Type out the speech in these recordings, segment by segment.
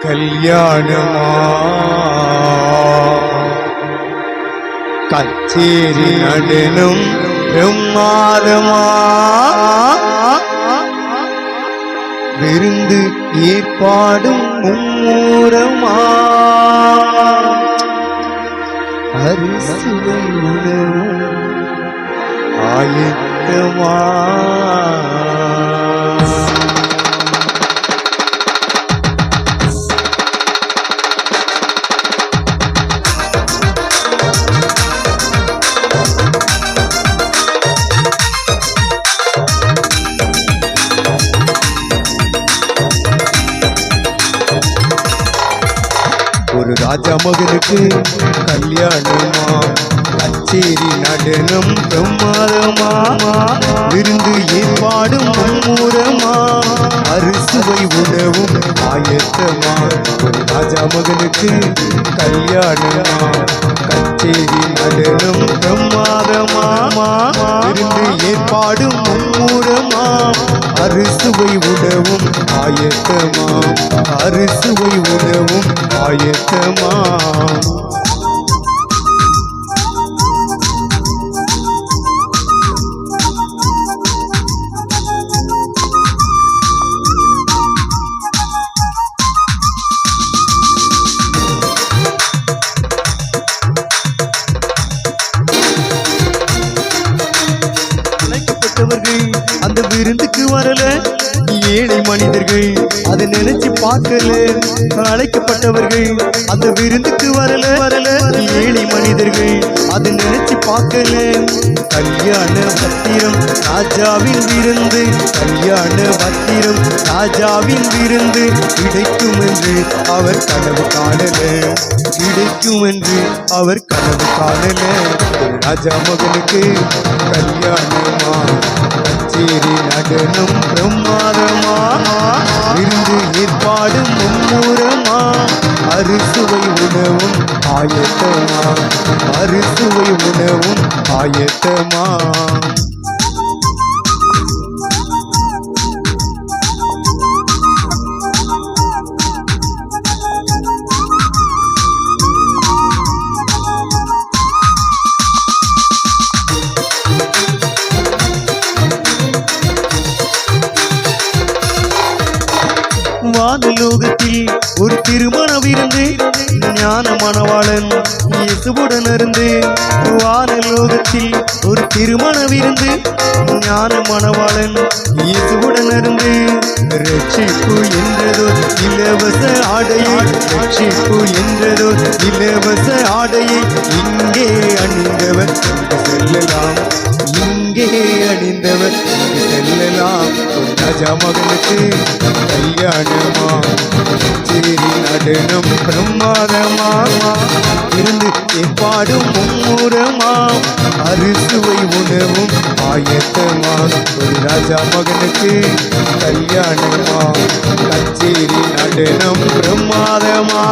கல்யாணமா? கச்சேரி நடனம் பிரம்மாதமா? விருந்து ஏற்பாடும் மும்மூரமா? அரிசுவை உணவும் ஆயத்தமா? ராஜா மகனுக்கு கல்யாணமா? கச்சேரி நடனம் பிரமாதமா? விருந்து ஏற்பாடும் மும்மூரமா? அறுசுவை உணவும் ஆயத்தமா? ஒரு ராஜா மகனுக்கு கல்யாணமா? கச்சேரி நடனம் பிரமாதமா? விருந்து ஏற்பாடும் மும்மூரமா? அறுசுவை உதவும் ஆயத்தமாம். அறுசுவை உதவும் ஆயத்தமாம். அந்த விருந்துக்கு வரல. ஏழை மனிதர்கள் அதை நினைச்சு பார்க்கல. அழைக்கப்பட்டவர்கள் அந்த விருந்துக்கு வரல. வரல ஏழை மனிதர்கள் அதை நினைச்சு பார்க்கல. கல்யாண பத்திரம் ராஜாவின் விருந்து. கல்யாண பத்திரம் ராஜாவின் விருந்து. கிடைக்கும் என்று அவர் கனவு காணல. கிடைக்கும் என்று அவர் கனவு காணல. ராஜா மகனுக்கு கல்யாணமா? கச்சேரி பிரம்மாதமா? பிரமாதமா விருந்து ஏற்பாடு மும்மூரமா? அறுசுவை உணவும் ஆயத்தமா? அறுசுவை உணவும் ஆயத்தமா? வானலோகத்தில் ஒரு திருமண விருந்து ஞான மணவாளன் இயேசுவுடன் இருந்து வானலோகத்தில் ஒரு திருமண விருந்து ஞான மணவாளன் இயேசுவுடன் இருந்து ரட்சிப்பு என்றதோ இலவச ஆடையை ரட்சிப்பு என்றதோ இலவச ஆடையை இங்கே அணிந்தவர். செல்லலாம். அங்கே அணிந்தவர். செல்லலாம். ஒரு ராஜா மகனுக்கு கல்யாணமா? சேரி நடனம் பிரமாதமாமா இருந்து ஏற்பாடும் மும்முரமா? அறுசுவை உணவும் ஆயத்தமா? ஒரு ராஜா மகனுக்கு கல்யாணமா? கச்சேரி நடனம் பிரமாதமா?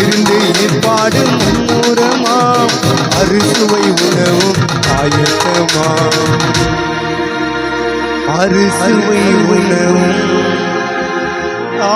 இருந்து ஏற்பாடு மும்முரமா? அறுசுவை உணவும் ஆயத்தமா அறுசுவை உணவும் ஆயத்தமா